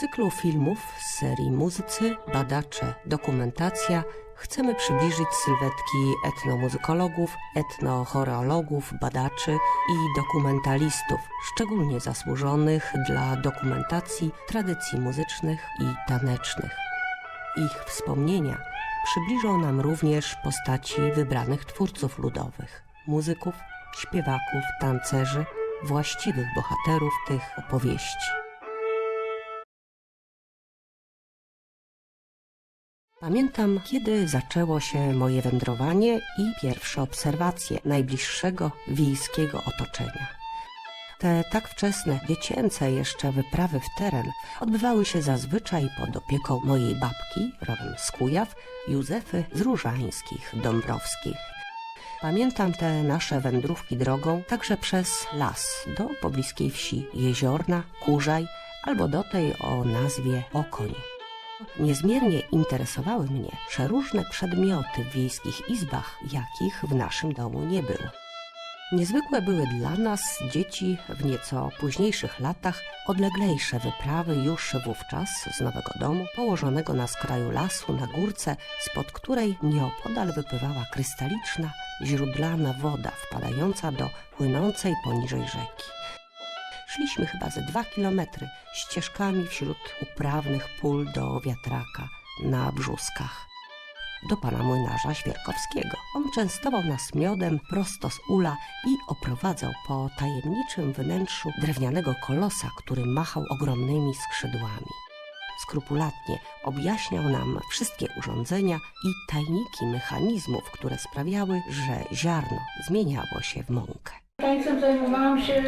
Cyklu filmów z serii Muzycy, Badacze, Dokumentacja chcemy przybliżyć sylwetki etnomuzykologów, etnochoreologów, badaczy i dokumentalistów, szczególnie zasłużonych dla dokumentacji tradycji muzycznych i tanecznych. Ich wspomnienia przybliżą nam również postaci wybranych twórców ludowych, muzyków, śpiewaków, tancerzy, właściwych bohaterów tych opowieści. Pamiętam, kiedy zaczęło się moje wędrowanie i pierwsze obserwacje najbliższego wiejskiego otoczenia. Te tak wczesne, dziecięce jeszcze wyprawy w teren odbywały się zazwyczaj pod opieką mojej babki, rodem z Kujaw, Józefy z Różańskich, Dąbrowskich. Pamiętam te nasze wędrówki drogą także przez las do pobliskiej wsi Jeziorna, Kurzaj albo do tej o nazwie Okoń. Niezmiernie interesowały mnie przeróżne przedmioty w wiejskich izbach, jakich w naszym domu nie było. Niezwykłe były dla nas, dzieci, w nieco późniejszych latach, odleglejsze wyprawy już wówczas z nowego domu, położonego na skraju lasu, na górce, spod której nieopodal wypływała krystaliczna, źródlana woda wpadająca do płynącej poniżej rzeki. Szliśmy chyba ze dwa kilometry ścieżkami wśród uprawnych pól do wiatraka na brzuskach. Do pana młynarza Świerkowskiego. On częstował nas miodem prosto z ula i oprowadzał po tajemniczym wnętrzu drewnianego kolosa, który machał ogromnymi skrzydłami. Skrupulatnie objaśniał nam wszystkie urządzenia i tajniki mechanizmów, które sprawiały, że ziarno zmieniało się w mąkę. Zajmowałam się,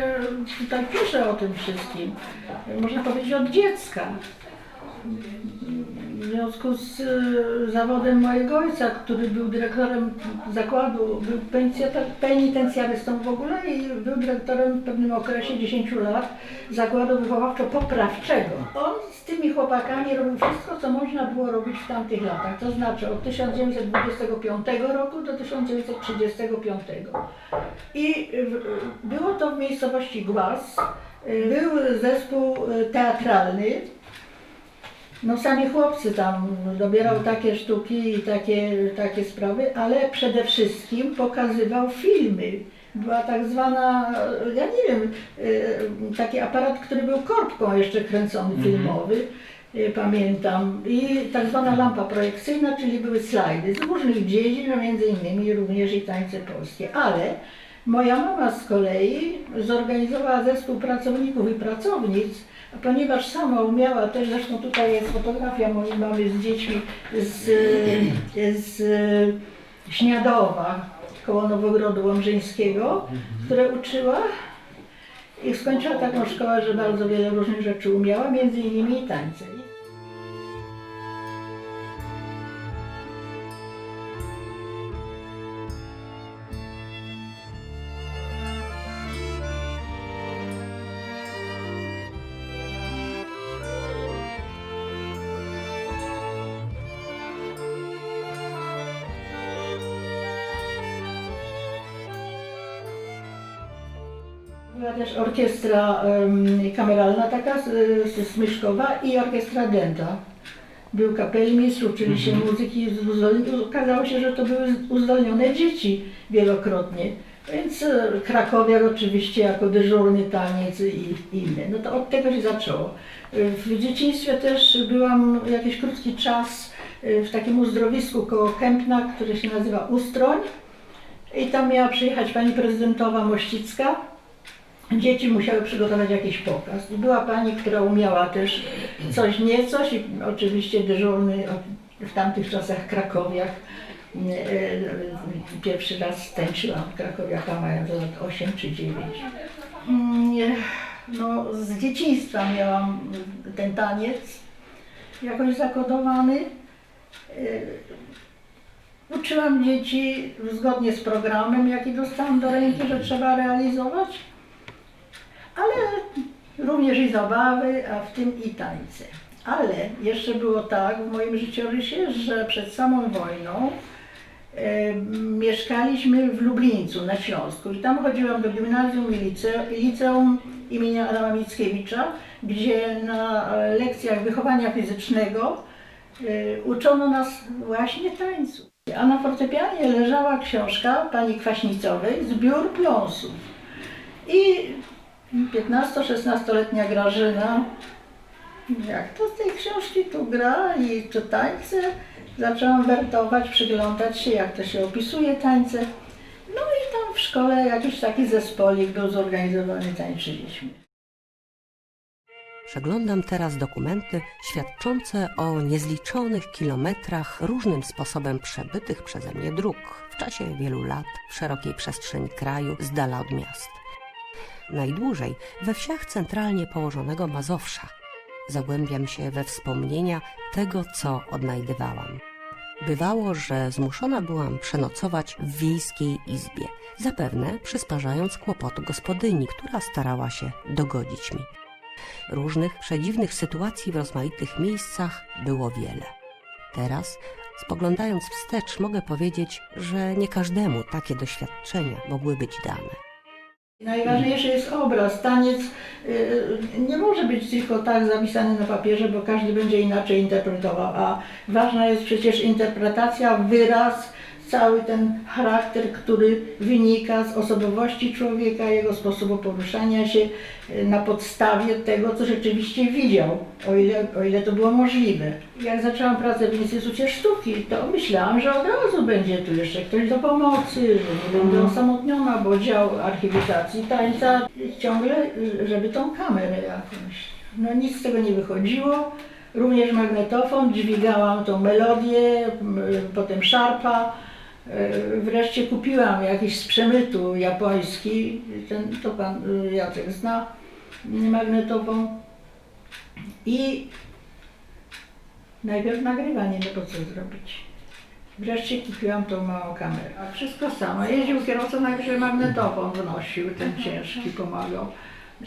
tutaj piszę o tym wszystkim, można powiedzieć od dziecka. W związku z e, zawodem mojego ojca, który był dyrektorem zakładu, był penitencjarystą w ogóle i był dyrektorem w pewnym okresie 10 lat zakładu wychowawczo-poprawczego. On z tymi chłopakami robił wszystko, co można było robić w tamtych latach, to znaczy od 1925 roku do 1935. I y, było to w miejscowości Głaz. Y, Był zespół y, teatralny. No sami chłopcy tam dobierał takie sztuki i takie, takie sprawy, ale przede wszystkim pokazywał filmy. Była tak zwana, ja nie wiem, y, taki aparat, który był korbką jeszcze kręcony filmowy, y, pamiętam. I tak zwana lampa projekcyjna, czyli były slajdy z różnych dziedzin, między innymi również i tańce polskie. Ale moja mama z kolei zorganizowała zespół pracowników i pracownic, ponieważ sama umiała też, zresztą tutaj jest fotografia mojej mamy z dziećmi z, z Śniadowa, koło Nowogrodu Łomżyńskiego, które uczyła i skończyła taką szkołę, że bardzo wiele różnych rzeczy umiała, między innymi i tańce. Orkiestra kameralna taka, Smyszkowa i orkiestra Dęta. Był kapelmistrz, uczyli się muzyki, z- uzdolni- okazało się, że to były uzdolnione dzieci wielokrotnie. Więc e, Krakowiak oczywiście jako dyżurny taniec i inne. No to od tego się zaczęło. W dzieciństwie też byłam jakiś krótki czas e, w takim uzdrowisku koło Kępna, które się nazywa Ustroń. I tam miała przyjechać pani prezydentowa Mościcka. Dzieci musiały przygotować jakiś pokaz. I była pani, która umiała też coś niecoś i oczywiście dyżurny w tamtych czasach Krakowiak. E, e, Pierwszy raz tańczyłam Krakowiaka mając lat 8 czy 9. Mm, nie, No, z dzieciństwa miałam ten taniec jakoś zakodowany. E, Uczyłam dzieci zgodnie z programem, jaki dostałam do ręki, że trzeba realizować ale również i zabawy, a w tym i tańce. Ale jeszcze było tak w moim życiorysie, że przed samą wojną e, mieszkaliśmy w Lublińcu na Śląsku i tam chodziłam do gimnazjum i liceum, liceum imienia Adama Mickiewicza gdzie na lekcjach wychowania fizycznego e, uczono nas właśnie tańcu. A na fortepianie leżała książka pani Kwaśnicowej, zbiór pląsów. I 15-16-letnia Grażyna, jak to z tej książki tu gra i tu tańce, zaczęłam wertować, przyglądać się, jak to się opisuje tańce. No i tam w szkole jakiś taki zespolik był zorganizowany, tańczyliśmy. Przeglądam teraz dokumenty świadczące o niezliczonych kilometrach różnym sposobem przebytych przeze mnie dróg w czasie wielu lat w szerokiej przestrzeni kraju z dala od miast. Najdłużej we wsiach centralnie położonego Mazowsza. Zagłębiam się we wspomnienia tego, co odnajdywałam. Bywało, że zmuszona byłam przenocować w wiejskiej izbie, zapewne przysparzając kłopotu gospodyni, która starała się dogodzić mi. Różnych przedziwnych sytuacji w rozmaitych miejscach było wiele. Teraz, spoglądając wstecz, mogę powiedzieć, że nie każdemu takie doświadczenia mogły być dane. Najważniejszy jest obraz. Taniec y, nie może być tylko tak zapisany na papierze, bo każdy będzie inaczej interpretował, a ważna jest przecież interpretacja, wyraz, cały ten charakter, który wynika z osobowości człowieka, jego sposobu poruszania się y, na podstawie tego, co rzeczywiście widział, o ile, o ile to było możliwe. Jak zaczęłam pracę w Instytucie Sztuki, to myślałam, że od razu będzie tu jeszcze ktoś do pomocy, że nie będę osamotniona, bo dział archiwizacji tańca ciągle, żeby tą kamerę jakąś. No nic z tego nie wychodziło. Również magnetofon, dźwigałam tą melodię, potem szarpa. E, Wreszcie kupiłam jakiś z przemytu japoński, ten, to pan y, Jacek zna, magnetofon. I najpierw nagrywanie, no bo co zrobić. Wreszcie kupiłam tą małą kamerę. A wszystko samo. Jeździł kierowca, najpierw magnetofon wnosił, ten ciężki pomagał.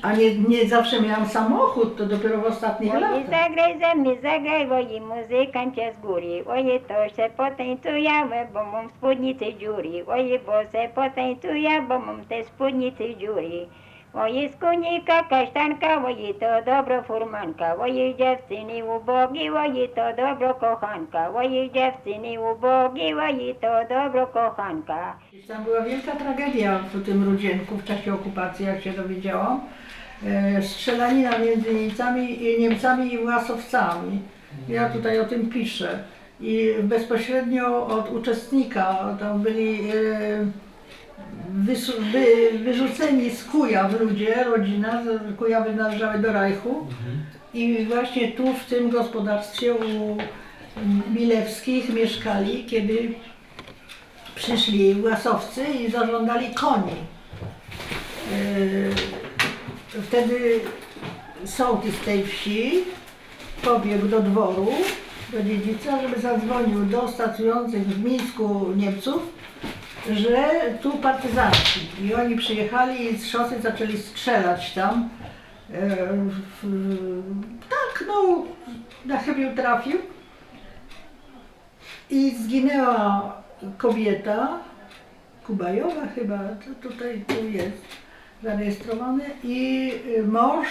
A nie, nie zawsze miałam samochód, to dopiero w ostatnich Oje latach. zagraj ze mnie, zagraj, oje muzykancie z góry. Oje to się potańcujemy, bo mam spódnicy dziury. Oje bo se potańcuję, bo mam te spódnicy dziury. Oje z kasztanka, oje to dobro furmanka. Oje dziewczyny ubogi, oje to dobro kochanka. Oje dziewczyny ubogi, oje to dobro kochanka. Tam była wielka tragedia w tym Rudzienku w czasie okupacji, jak się dowiedziałam. E, Strzelanina między Niemcami, i Niemcami i Łasowcami. Ja tutaj o tym piszę. I bezpośrednio od uczestnika tam byli e, wysu- wy, wyrzuceni z Kujaw ludzie, rodzina, z- Kujawy należały do Reichu. I właśnie tu w tym gospodarstwie u Milewskich mieszkali, kiedy przyszli łasowcy i zażądali koni. Yy, Wtedy sołtys tej wsi pobiegł do dworu, do dziedzica, żeby zadzwonił do stacujących w Mińsku Niemców, że tu partyzanci. I oni przyjechali i z szosy zaczęli strzelać tam. W- Tak, no, na chybił trafił. I zginęła kobieta, Kubajowa chyba, to tutaj tu jest zarejestrowany, i y, mąż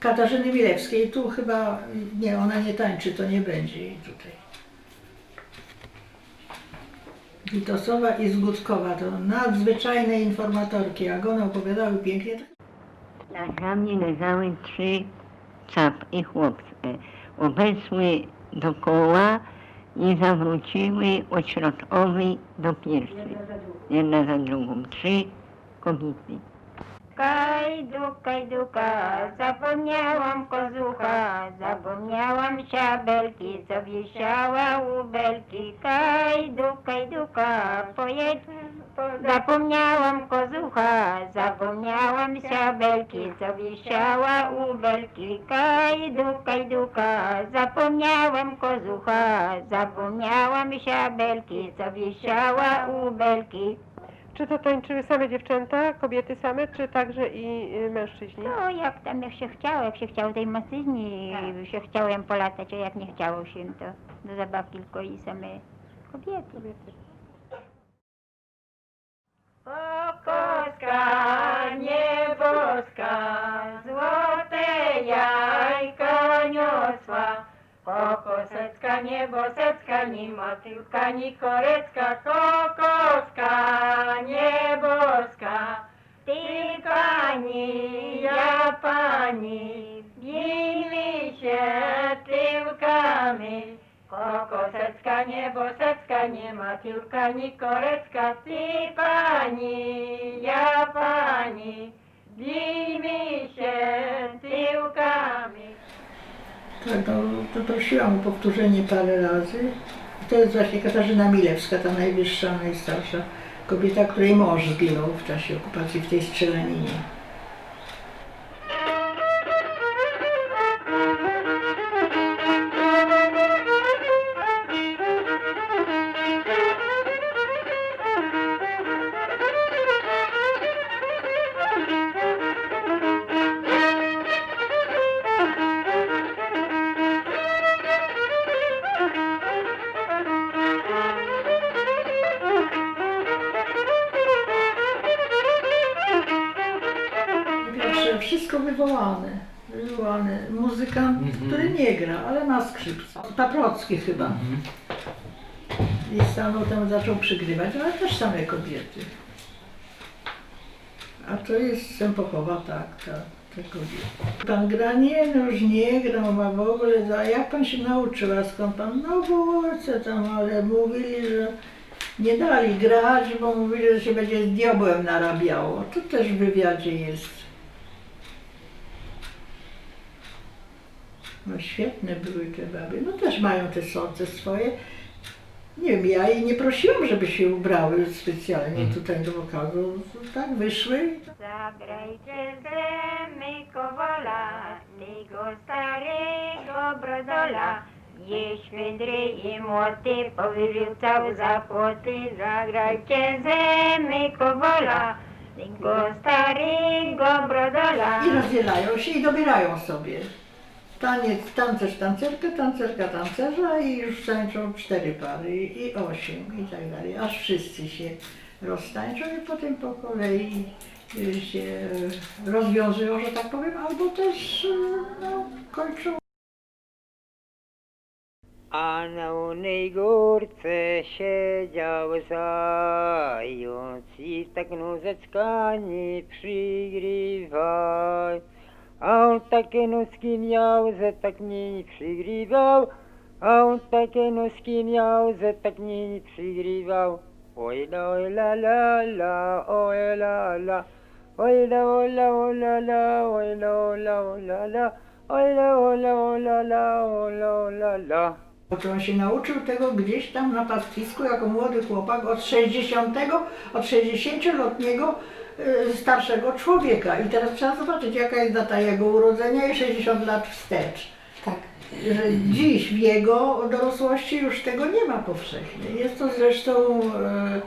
Katarzyny Milewskiej. Tu chyba, nie, ona nie tańczy, to nie będzie jej tutaj. Witosowa i Zgódkowa to nadzwyczajne informatorki, jak one opowiadały pięknie. Na ramię leżały trzy czap i chłopcy. Obeszły dokoła i zawróciły od środkowej do pierwszej. Jedna za drugą. Trzy kobiety. Kajdu, kajduka, zapomniałam kozucha, zapomniałam szabelki, co wisiała u belki. Kajdu, kajduka, pojedź, zapomniałam kozucha, zapomniałam szabelki, co wisiała u belki. Kajdu, kajduka, zapomniałam kozucha, zapomniałam szabelki, co wisiała u belki. Czy to tańczyły same dziewczęta, kobiety same, czy także i y, mężczyźni? No, jak tam jak się chciało, jak się chciało tej masyzni, się chciałem polatać, a jak nie chciało się, to do zabawki tylko i same kobiety. Kobiety. Okoska nieboska, nie bosecka, ni motylka, ni korecka, kokoska, nieboska. Ty pani, ja pani, bijmy się tyłkami. Kokosecka, niebosecka, nie ma tyłka, ni korecka. Ty pani, ja pani, bijmy się tyłkami. Tak, no, to prosiłam o powtórzenie parę razy. To jest właśnie Katarzyna Milewska, ta najwyższa, najstarsza kobieta, której mąż zginął w czasie okupacji w tej strzelaninie. Wszystko wywołane. Wywołane. Muzykant, który nie gra, ale ma skrzypce. Paprocki chyba. I stanął tam, zaczął przygrywać, ale też same kobiety. A to jest Sępochowa, tak, tak, te kobiety. Pan gra? Nie, no już nie gra, ma w ogóle. A jak pan się nauczył, a skąd pan? No w tam, ale mówili, że nie dali grać, bo mówili, że się będzie z diabłem narabiało. To też w wywiadzie jest. No świetne były te baby. No też mają te sorce swoje. Nie wiem, ja jej nie prosiłam, żeby się ubrały specjalnie tutaj do wokalu. Tak wyszły. i Zagrajcie ze my kowola, tego starego brodola. Je świdry i młoty, powyrzucał za płoty. Zagrajcie ze my kowola, tego starego brodola. I rozdzielają się i dobierają sobie. Taniec, tancerz, tancerka, tancerka, tancerza i już tańczą cztery pary i osiem i tak dalej, aż wszyscy się roztańczą i potem po kolei y, się rozwiązują, że tak powiem, albo też y, no, kończą A na unej górce siedział zając i tak nóżeczka nie przygrywaj. A on takie nóżki miał, że tak mnie nie przygrywał. A on takie nóżki miał, że tak mnie nie przygrywał. Oj la oj la la la, oj la la. Oj la oj la oj la la, oj la oj la oj la la. Oj la oj la oj la on się nauczył tego gdzieś tam na pastwisku jako młody chłopak od 60, od 60-letniego y, starszego człowieka. I teraz trzeba zobaczyć jaka jest data jego urodzenia i 60 lat wstecz. Tak. Że dziś w jego dorosłości już tego nie ma powszechnie. Jest to zresztą e,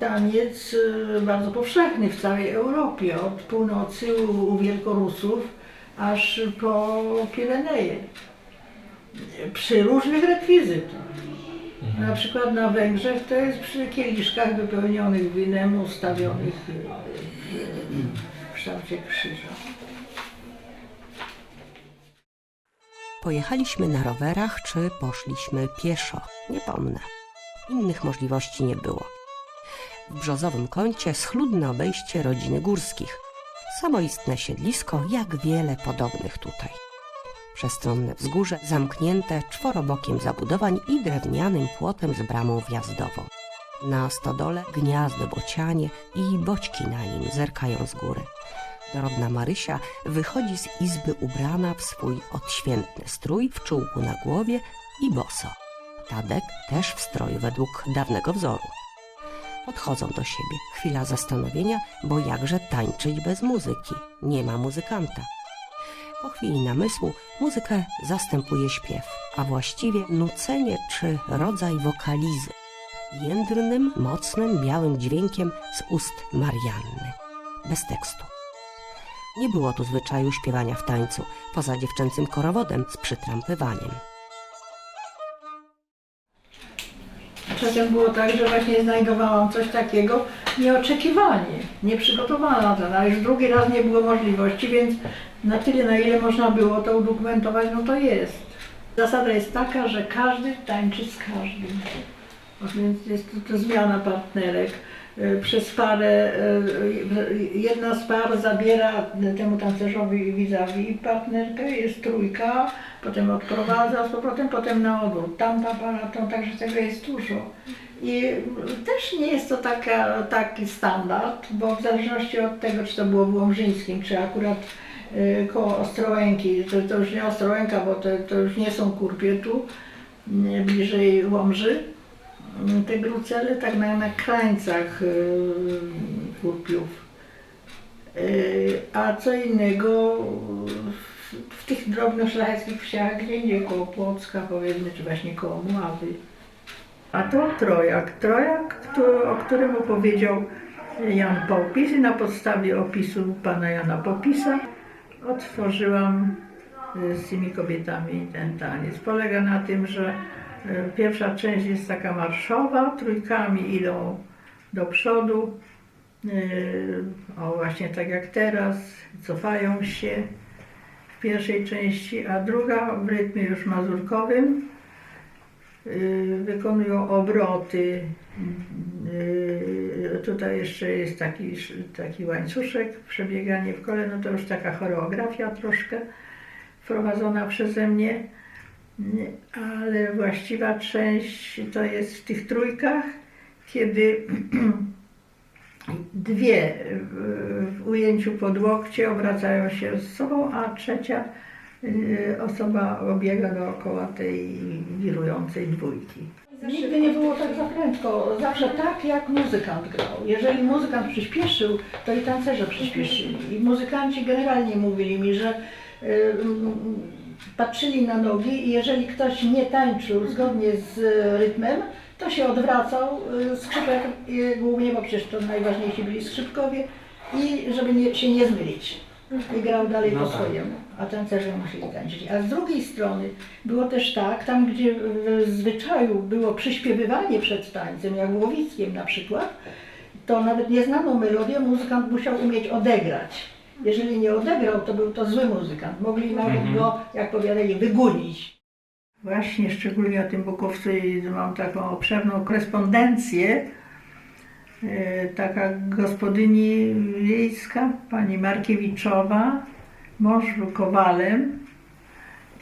taniec e, bardzo powszechny w całej Europie, od północy u, u Wielkorusów aż po Pireneje przy różnych rekwizytach. Na przykład na Węgrzech to jest przy kieliszkach wypełnionych winem ustawionych w kształcie krzyża. Pojechaliśmy na rowerach czy poszliśmy pieszo, nie pomnę. Innych możliwości nie było. W brzozowym kącie schludne obejście rodziny górskich. Samoistne siedlisko, jak wiele podobnych tutaj. Przestronne wzgórze, zamknięte czworobokiem zabudowań i drewnianym płotem z bramą wjazdową. Na stodole gniazdo bocianie i boćki na nim zerkają z góry. Dorodna Marysia wychodzi z izby ubrana w swój odświętny strój, w czółku na głowie i boso. Tadek też w stroju według dawnego wzoru. Podchodzą do siebie. Chwila zastanowienia, bo jakże tańczyć bez muzyki? Nie ma muzykanta. Po chwili namysłu muzykę zastępuje śpiew, a właściwie nucenie czy rodzaj wokalizy. Jędrnym, mocnym, białym dźwiękiem z ust Marianny. Bez tekstu. Nie było tu zwyczaju śpiewania w tańcu, poza dziewczęcym korowodem z przytrampywaniem. Czasem było tak, że właśnie znajdowałam coś takiego nieoczekiwanie, nieprzygotowana na to, ale już drugi raz nie było możliwości, więc na tyle, na ile można było to udokumentować, no to jest. Zasada jest taka, że każdy tańczy z każdym. Więc jest to, to zmiana partnerek. Y, Przez parę, y, jedna z par zabiera temu tancerzowi vis-a-vis partnerkę, jest trójka, potem odprowadza z powrotem, potem na odwrót. Tamta para, to, także tego jest dużo. I też nie jest to taka, taki standard, bo w zależności od tego, czy to było w Łomżyńskim, czy akurat y, koło Ostrołęki, to, to już nie Ostrołęka, bo to, to już nie są kurpie tu, bliżej Łomży, y, te grucele tak na, na krańcach y, kurpiów. Y, A co innego w, tych drobnych szlacheckich wsiach, gdzie indziej koło Płocka powiedzmy, czy właśnie koło Mławy. A to Trojak. Trojak, o którym opowiedział Jan Popis i na podstawie opisu pana Jana Popisa otworzyłam y, z tymi kobietami ten taniec. Polega na tym, że pierwsza część jest taka marszowa, trójkami idą do przodu, y, o właśnie tak jak teraz, cofają się w pierwszej części, a druga w rytmie już mazurkowym y, wykonują obroty. Tutaj jeszcze jest taki, taki łańcuszek, przebieganie w kole, no to już taka choreografia troszkę wprowadzona przeze mnie, ale właściwa część to jest w tych trójkach, kiedy dwie w, ujęciu pod łokcie obracają się z sobą, a trzecia y, osoba obiega dookoła tej wirującej dwójki. Nigdy nie było tak za prędko, zawsze tak jak muzykant grał. Jeżeli muzykant przyspieszył, to i tancerze przyspieszyli. I muzykanci generalnie mówili mi, że y, patrzyli na nogi i jeżeli ktoś nie tańczył zgodnie z rytmem, to się odwracał y, skrzypek, y, głównie, bo przecież to najważniejsi byli skrzypkowie, i żeby nie, się nie zmylić. I grał dalej No po tak. swojemu, a tancerze musieli tańczyć. A z drugiej strony było też tak, tam gdzie w zwyczaju było przyśpiewywanie przed tańcem, jak Łowickiem na przykład, to nawet nieznaną melodię muzykant musiał umieć odegrać. Jeżeli nie odegrał, to był to zły muzykant. Mogli nawet Mhm. go, jak powiadali, wygunić. Właśnie, szczególnie o tym Bukowcu i mam taką obszerną korespondencję. E, Taka gospodyni wiejska, pani Markiewiczowa, mąż był kowalem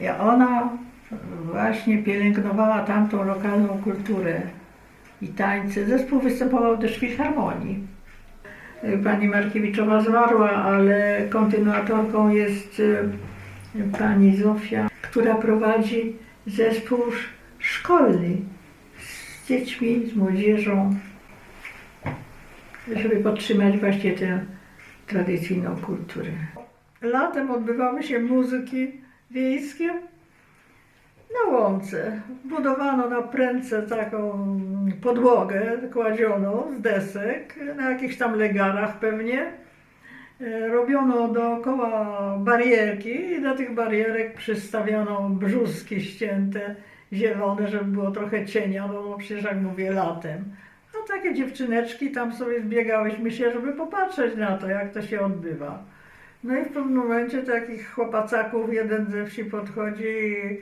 i ona właśnie pielęgnowała tamtą lokalną kulturę i tańce. Zespół występował też w filharmonii. E, Pani Markiewiczowa zmarła, ale kontynuatorką jest e, pani Zofia, która prowadzi zespół sz- szkolny z dziećmi, z młodzieżą, żeby podtrzymać właśnie tę tradycyjną kulturę. Latem odbywały się muzyki wiejskie na łące. Budowano na prędce taką podłogę kładzioną z desek, na jakichś tam legarach pewnie. E, Robiono dookoła barierki i do tych barierek przystawiano brzuski ścięte, zielone, żeby było trochę cienia, no bo przecież jak mówię latem. A takie dziewczyneczki tam sobie zbiegałyśmy się, żeby popatrzeć na to, jak to się odbywa. No i w pewnym momencie takich chłopacaków jeden ze wsi podchodzi i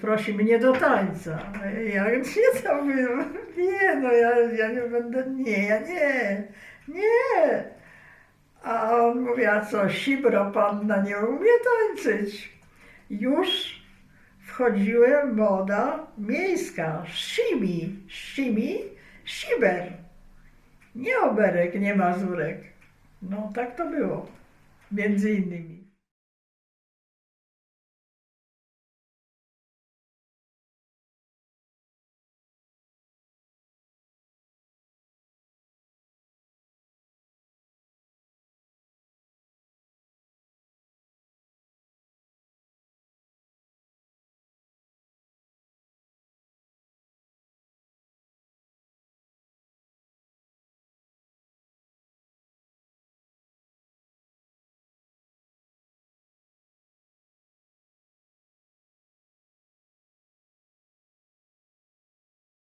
prosi mnie do tańca. Ja nie tam nie, no ja, ja nie będę, nie, ja nie, nie. A on mówi, a co, sibra panna nie umie tańczyć. Już wchodziła moda miejska, shimi, shimi, siber. Nie oberek, nie mazurek. No tak to było, między innymi.